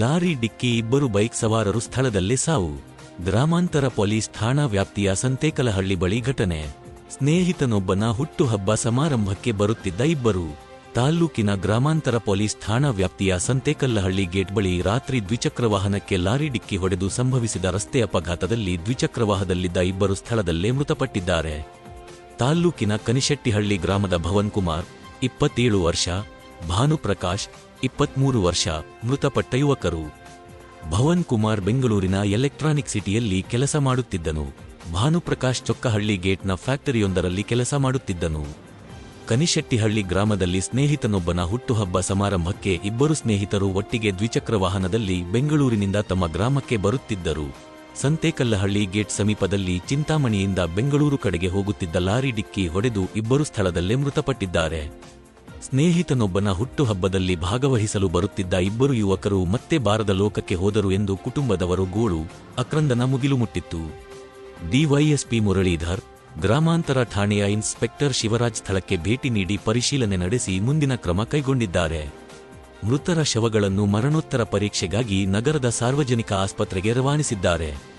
Lorry ಡಿಕ್ಕಿ ಇಬ್ಬರು bike ಸವಾರರು ಸ್ಥಳದಲ್ಲೇ ಸಾವು. ಗ್ರಾಮಾಂತರ ಪೊಲೀಸ್ ಠಾಣಾ ವ್ಯಾಪ್ತಿಯ ಸಂತೇಕಲಹಳ್ಳಿ ಬಳಿ ಘಟನೆ. ಸ್ನೇಹಿತನೊಬ್ಬನ ಹುಟ್ಟುಹಬ್ಬ ಸಮಾರಂಭಕ್ಕೆ ಬರುತ್ತಿದ್ದ ಇಬ್ಬರು. ತಾಲ್ಲೂಕಿನ ಗ್ರಾಮಾಂತರ ಪೊಲೀಸ್ ಠಾಣಾ ವ್ಯಾಪ್ತಿಯ ಸಂತೇಕಲ್ಲಹಳ್ಳಿ ಗೇಟ್ ಬಳಿ ರಾತ್ರಿ ದ್ವಿಚಕ್ರ ವಾಹನಕ್ಕೆ ಲಾರಿ ಡಿಕ್ಕಿ ಹೊಡೆದು ಸಂಭವಿಸಿದ ರಸ್ತೆ ಅಪಘಾತದಲ್ಲಿ ದ್ವಿಚಕ್ರವಾಹದಲ್ಲಿದ್ದ ಇಬ್ಬರು ಸ್ಥಳದಲ್ಲೇ ಮೃತಪಟ್ಟಿದ್ದಾರೆ. ತಾಲ್ಲೂಕಿನ ಕನಿಶೆಟ್ಟಿಹಳ್ಳಿ ಗ್ರಾಮದ ಭವನ್ ಕುಮಾರ್, ಇಪ್ಪತ್ತೇಳು ವರ್ಷ ಭಾನುಪ್ರಕಾಶ್, ಇಪ್ಪತ್ಮೂರು ವರ್ಷ, ಮೃತಪಟ್ಟ ಯುವಕರು. ಭವನ್ ಕುಮಾರ್ ಬೆಂಗಳೂರಿನ ಎಲೆಕ್ಟ್ರಾನಿಕ್ ಸಿಟಿಯಲ್ಲಿ ಕೆಲಸ ಮಾಡುತ್ತಿದ್ದನು. ಭಾನುಪ್ರಕಾಶ್ ಚೊಕ್ಕಹಳ್ಳಿ ಗೇಟ್ನ ಫ್ಯಾಕ್ಟರಿಯೊಂದರಲ್ಲಿ ಕೆಲಸ ಮಾಡುತ್ತಿದ್ದನು. ಕನಿಶೆಟ್ಟಿಹಳ್ಳಿ ಗ್ರಾಮದಲ್ಲಿ ಸ್ನೇಹಿತನೊಬ್ಬನ ಹುಟ್ಟುಹಬ್ಬ ಸಮಾರಂಭಕ್ಕೆ ಇಬ್ಬರು ಸ್ನೇಹಿತರು ಒಟ್ಟಿಗೆ ದ್ವಿಚಕ್ರ ವಾಹನದಲ್ಲಿ ಬೆಂಗಳೂರಿನಿಂದ ತಮ್ಮ ಗ್ರಾಮಕ್ಕೆ ಬರುತ್ತಿದ್ದರು. ಸಂತೇಕಲ್ಲಹಳ್ಳಿ ಗೇಟ್ ಸಮೀಪದಲ್ಲಿ ಚಿಂತಾಮಣಿಯಿಂದ ಬೆಂಗಳೂರು ಕಡೆಗೆ ಹೋಗುತ್ತಿದ್ದ ಲಾರಿ ಡಿಕ್ಕಿ ಹೊಡೆದು ಇಬ್ಬರು ಸ್ಥಳದಲ್ಲೇ ಮೃತಪಟ್ಟಿದ್ದಾರೆ. ಸ್ನೇಹಿತನೊಬ್ಬನ ಹುಟ್ಟುಹಬ್ಬದಲ್ಲಿ ಭಾಗವಹಿಸಲು ಬರುತ್ತಿದ್ದ ಇಬ್ಬರು ಯುವಕರು ಮತ್ತೆ ಬಾರದ ಲೋಕಕ್ಕೆ ಹೋದರು ಎಂದು ಕುಟುಂಬದವರು ಗೋಳು, ಅಕ್ರಂದನ ಮುಗಿಲು ಮುಟ್ಟಿತ್ತು. ಡಿವೈಎಸ್ಪಿ ಮುರಳೀಧರ್, ಗ್ರಾಮಾಂತರ ಠಾಣೆಯ ಇನ್ಸ್ಪೆಕ್ಟರ್ ಶಿವರಾಜ್ ಸ್ಥಳಕ್ಕೆ ಭೇಟಿ ನೀಡಿ ಪರಿಶೀಲನೆ ನಡೆಸಿ ಮುಂದಿನ ಕ್ರಮ ಕೈಗೊಂಡಿದ್ದಾರೆ. ಮೃತರ ಶವಗಳನ್ನು ಮರಣೋತ್ತರ ಪರೀಕ್ಷೆಗಾಗಿ ನಗರದ ಸಾರ್ವಜನಿಕ ಆಸ್ಪತ್ರೆಗೆ ರವಾನಿಸಿದ್ದಾರೆ.